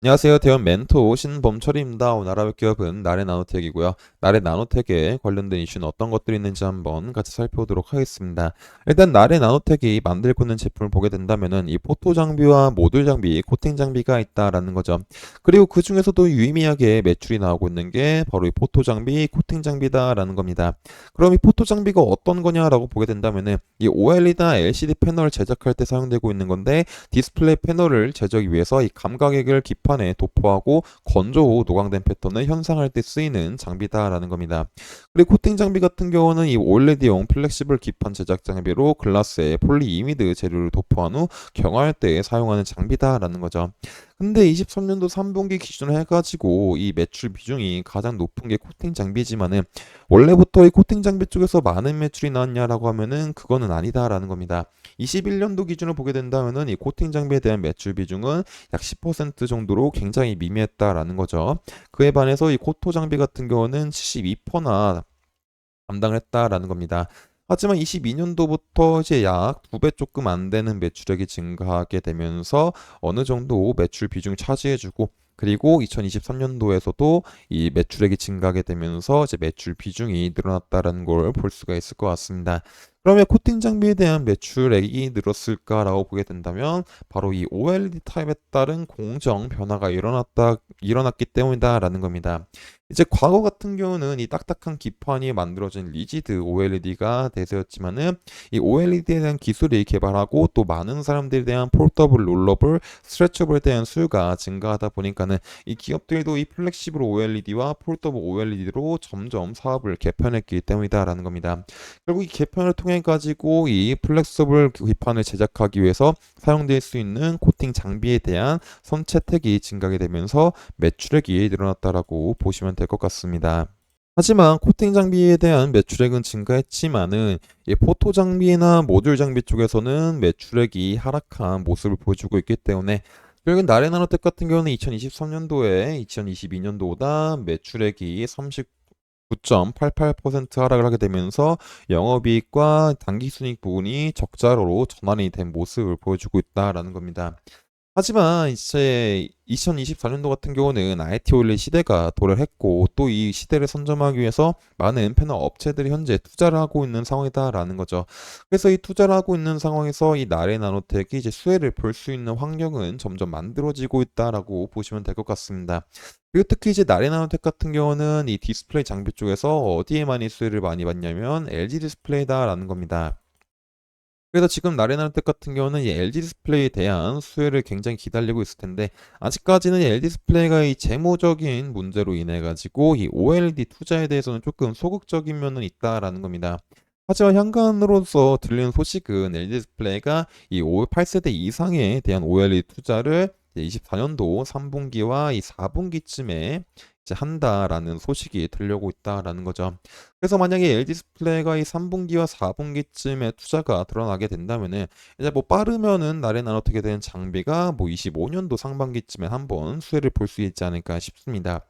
안녕하세요. 대원 멘토 신범철입니다. 오늘 알아볼 기업은 나래 나노텍이고요. 나래 나노텍에 관련된 이슈는 어떤 것들이 있는지 한번 같이 살펴보도록 하겠습니다. 일단 나래 나노텍이 만들고 있는 제품을 보게 된다면은 이 포토 장비와 모듈 장비, 코팅 장비가 있다라는 거죠. 그리고 그 중에서도 유의미하게 매출이 나오고 있는 게 바로 이 포토 장비, 코팅 장비다라는 겁니다. 그럼 이 포토 장비가 어떤 거냐라고 보게 된다면은 이 OLED나 LCD 패널 제작할 때 사용되고 있는 건데 디스플레이 패널을 제작하기 위해서 이 감각액을 기판에 도포하고 건조 후 노광된 패턴을 현상할 때 쓰이는 장비다라는 겁니다. 그리고 코팅 장비 같은 경우는 이 OLED용 플렉시블 기판 제작 장비로 글라스에 폴리이미드 재료를 도포한 후 경화할 때 사용하는 장비다라는 거죠. 근데 23년도 3분기 기준으로 해가지고 이 매출 비중이 가장 높은 게 코팅 장비지만은 원래부터 이 코팅 장비 쪽에서 많은 매출이 나왔냐라고 하면은 그거는 아니다라는 겁니다. 21년도 기준으로 보게 된다면은 이 코팅 장비에 대한 매출 비중은 약 10% 정도로 굉장히 미미했다라는 거죠. 그에 반해서 이 코토 장비 같은 경우는 72%나 담당을 했다라는 겁니다. 하지만 22년도부터 이제 약 2배 조금 안 되는 매출액이 증가하게 되면서 어느 정도 매출 비중을 차지해주고 그리고 2023년도에서도 이 매출액이 증가하게 되면서 이제 매출 비중이 늘어났다라는 걸 볼 수가 있을 것 같습니다. 그러면 코팅 장비에 대한 매출액이 늘었을까라고 보게 된다면 바로 이 OLED 타입에 따른 공정 변화가 일어났다 일어났기 때문이다라는 겁니다. 이제 과거 같은 경우는 이 딱딱한 기판이 만들어진 리지드 OLED가 대세였지만은 이 OLED에 대한 기술이 개발하고 또 많은 사람들에 대한 폴더블, 롤러블, 스트레쳐블에 대한 수요가 증가하다 보니까는 이 기업들도 이 플렉시블 OLED와 폴더블 OLED로 점점 사업을 개편했기 때문이다라는 겁니다. 결국 이 개편을 통해 가지고 이 플렉서블 기판을 제작하기 위해서 사용될 수 있는 코팅 장비에 대한 선채택이 증가하게 되면서 매출액이 늘어났다라고 보시면 될 것 같습니다. 하지만 코팅 장비에 대한 매출액은 증가했지만은 이 포토 장비나 모듈 장비 쪽에서는 매출액이 하락한 모습을 보여주고 있기 때문에 결국엔 나레나노텍 같은 경우는 2023년도에 2022년도보다 매출액이 39.88% 하락을 하게 되면서 영업이익과 당기순이익 부분이 적자로 전환이 된 모습을 보여주고 있다라는 겁니다. 하지만 이제 2024년도 같은 경우는 IT 올릴 시대가 도래했고 또 이 시대를 선점하기 위해서 많은 패널 업체들이 현재 투자를 하고 있는 상황이다라는 거죠. 그래서 이 투자를 하고 있는 상황에서 이 나레 나노텍이 이제 수혜를 볼 수 있는 환경은 점점 만들어지고 있다라고 보시면 될 것 같습니다. 그리고 특히 이제 나레 나노텍 같은 경우는 이 디스플레이 장비 쪽에서 어디에 많이 수혜를 많이 받냐면 LG 디스플레이다라는 겁니다. 그래서 지금 나레나텍 같은 경우는 이 LG 디스플레이에 대한 수혜를 굉장히 기다리고 있을 텐데 아직까지는 이 LG 디스플레이가 이 재무적인 문제로 인해 가지고 이 OLED 투자에 대해서는 조금 소극적인 면은 있다라는 겁니다. 하지만 현관으로서 들리는 소식은 LG 디스플레이가 이 8세대 이상에 대한 OLED 투자를 24년도 3분기와 이 4분기쯤에 이제 한다라는 소식이 들려오고 있다라는 거죠. 그래서 만약에 LG 디스플레이가 이 3분기와 4분기쯤에 투자가 드러나게 된다면은 이제 뭐 빠르면은 나레 나노텍에 대한 장비가 뭐 25년도 상반기쯤에 한번 수혜를 볼 수 있지 않을까 싶습니다.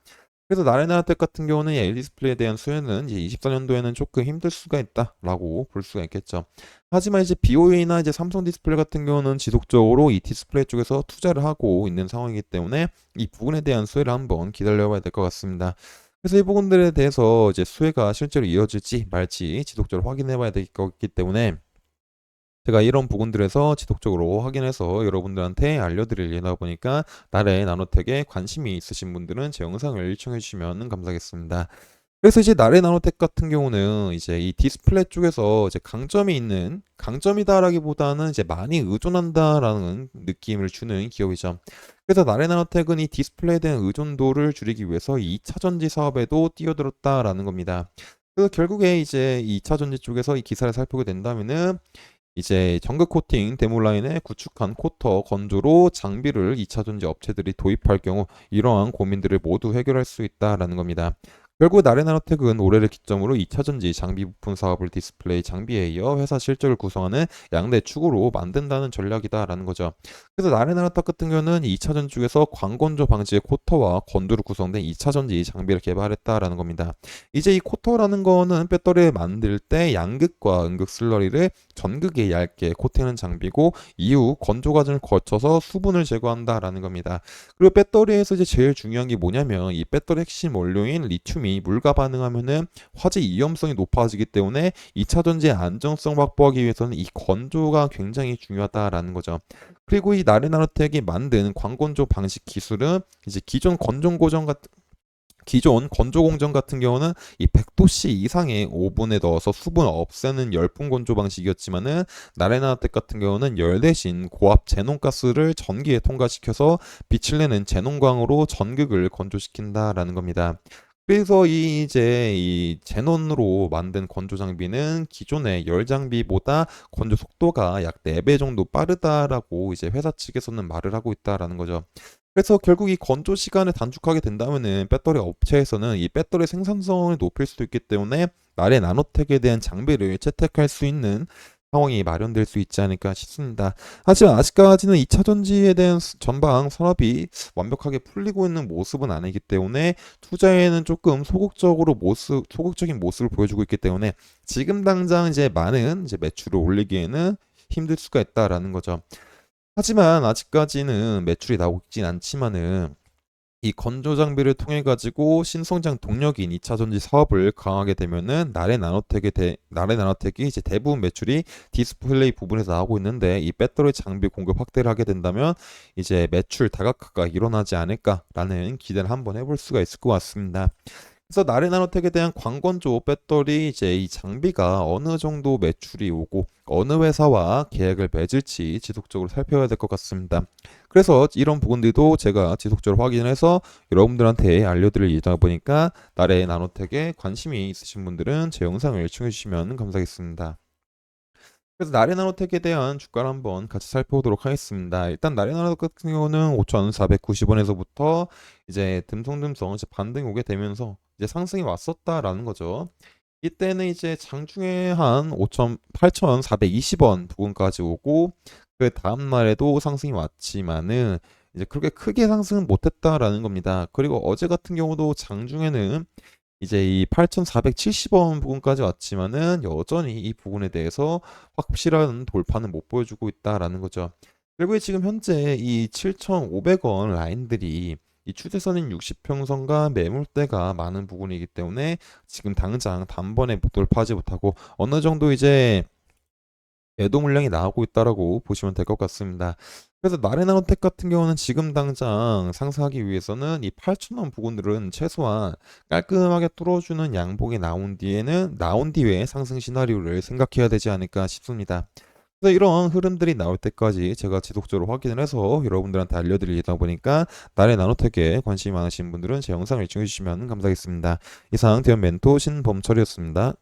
그래서 나레나텍 같은 경우는 이 LG 디스플레이에 대한 수혜는 이제 24년도에는 조금 힘들 수가 있다라고 볼 수가 있겠죠. 하지만 이제 BOA나 이제 삼성 디스플레이 같은 경우는 지속적으로 이 디스플레이 쪽에서 투자를 하고 있는 상황이기 때문에 이 부분에 대한 수혜를 한번 기다려봐야 될 것 같습니다. 그래서 이 부분들에 대해서 이제 수혜가 실제로 이어질지 말지 지속적으로 확인해봐야 될 거기 때문에 제가 이런 부분들에서 지속적으로 확인해서 여러분들한테 알려드릴 예다 보니까 나래 나노텍에 관심이 있으신 분들은 제 영상을 시청해 주시면 감사하겠습니다. 그래서 이제 나래 나노텍 같은 경우는 이제 이 디스플레이 쪽에서 이제 강점이 있는 강점이다라기보다는 이제 많이 의존한다라는 느낌을 주는 기업이죠. 그래서 나래 나노텍은 이 디스플레이에 대한 의존도를 줄이기 위해서 2차 전지 사업에도 뛰어들었다라는 겁니다. 그래서 결국에 이제 2차 전지 쪽에서 이 기사를 살펴보게 된다면은 이제 정글 코팅 데몰라인에 구축한 코터 건조로 장비를 2차 전지 업체들이 도입할 경우 이러한 고민들을 모두 해결할 수 있다라는 겁니다. 결국 나레나노텍은 올해를 기점으로 2차전지 장비 부품 사업을 디스플레이 장비에 이어 회사 실적을 구성하는 양대 축으로 만든다는 전략이다라는 거죠. 그래서 나레나노텍 같은 경우는 2차전 쪽에서 광건조 방지의 코터와 건두로 구성된 2차전지 장비를 개발했다라는 겁니다. 이제 이 코터라는 거는 배터리를 만들 때 양극과 음극 슬러리를 전극에 얇게 코팅하는 장비고 이후 건조 과정을 거쳐서 수분을 제거한다라는 겁니다. 그리고 배터리에서 이제 제일 중요한 게 뭐냐면 이 배터리 핵심 원료인 리튬이 물과 반응하면은 화재 위험성이 높아지기 때문에 2차 전지의 안정성 확보하기 위해서는 이 건조가 굉장히 중요하다라는 거죠. 그리고 이 나레나노텍이 만든 광건조 방식 기술은 이제 기존 건조 고정 같은 기존 건조 공정 같은 경우는 이 100도씨 이상의 오븐에 넣어서 수분 없애는 열풍 건조 방식이었지만은 나레나텍 같은 경우는 열 대신 고압 제논가스를 전기에 통과시켜서 빛을 내는 제논광으로 전극을 건조시킨다라는 겁니다. 그래서 이 이제 이 제논으로 만든 건조 장비는 기존의 열 장비보다 건조 속도가 약 4배 정도 빠르다라고 이제 회사 측에서는 말을 하고 있다라는 거죠. 그래서 결국 이 건조 시간을 단축하게 된다면은 배터리 업체에서는 이 배터리 생산성을 높일 수도 있기 때문에 나의 나노텍에 대한 장비를 채택할 수 있는 상황이 마련될 수 있지 않을까 싶습니다. 하지만 아직까지는 2차 전지에 대한 스- 전방 산업이 완벽하게 풀리고 있는 모습은 아니기 때문에 투자에는 조금 소극적으로 모습, 소극적인 모습을 보여주고 있기 때문에 지금 당장 이제 많은 이제 매출을 올리기에는 힘들 수가 있다라는 거죠. 하지만 아직까지는 매출이 나오고 있진 않지만은 이 건조 장비를 통해 가지고 신성장 동력인 2차 전지 사업을 강하게 되면은 나레 나노텍의 대, 나레 나노텍이 이제 대부분 매출이 디스플레이 부분에서 나오고 있는데 이 배터리 장비 공급 확대를 하게 된다면 이제 매출 다각화가 일어나지 않을까라는 기대를 한번 해볼 수가 있을 것 같습니다. 그래서 나레나노텍에 대한 광건조 배터리 이제 이 장비가 어느 정도 매출이 오고 어느 회사와 계약을 맺을지 지속적으로 살펴야 될 것 같습니다. 그래서 이런 부분들도 제가 지속적으로 확인해서 여러분들한테 알려드릴 예정이다 보니까 나레나노텍에 관심이 있으신 분들은 제 영상을 시청해 주시면 감사하겠습니다. 그래서 나레나노텍에 대한 주가를 한번 같이 살펴보도록 하겠습니다. 일단 나레나노텍 같은 경우는 5,490원에서부터 이제 듬성듬성 이제 반등이 오게 되면서 이제 상승이 왔었다라는 거죠. 이때는 이제 장중에 한 5천 8,420원 부근까지 오고 그 다음 날에도 상승이 왔지만은 이제 그렇게 크게 상승은 못했다라는 겁니다. 그리고 어제 같은 경우도 장중에는 이제 이 8,470원 부근까지 왔지만은 여전히 이 부분에 대해서 확실한 돌파는 못 보여주고 있다라는 거죠. 결국에 지금 현재 이 7,500원 라인들이 이 추세선인 60평선과 매물대가 많은 부분이기 때문에 지금 당장 단번에 돌파하지 못하고 어느 정도 이제 매도 물량이 나오고 있다라고 보시면 될 것 같습니다. 그래서 나레나노텍 같은 경우는 지금 당장 상승하기 위해서는 이 8,000원 부분들은 최소한 깔끔하게 뚫어주는 양봉이 나온 뒤에는 나온 뒤에 상승 시나리오를 생각해야 되지 않을까 싶습니다. 그래서 이런 흐름들이 나올 때까지 제가 지속적으로 확인을 해서 여러분들한테 알려드릴 예정이다 보니까 나의 나노텍에 관심이 많으신 분들은 제 영상을 시청해 주시면 감사하겠습니다. 이상 대현 멘토 신범철이었습니다.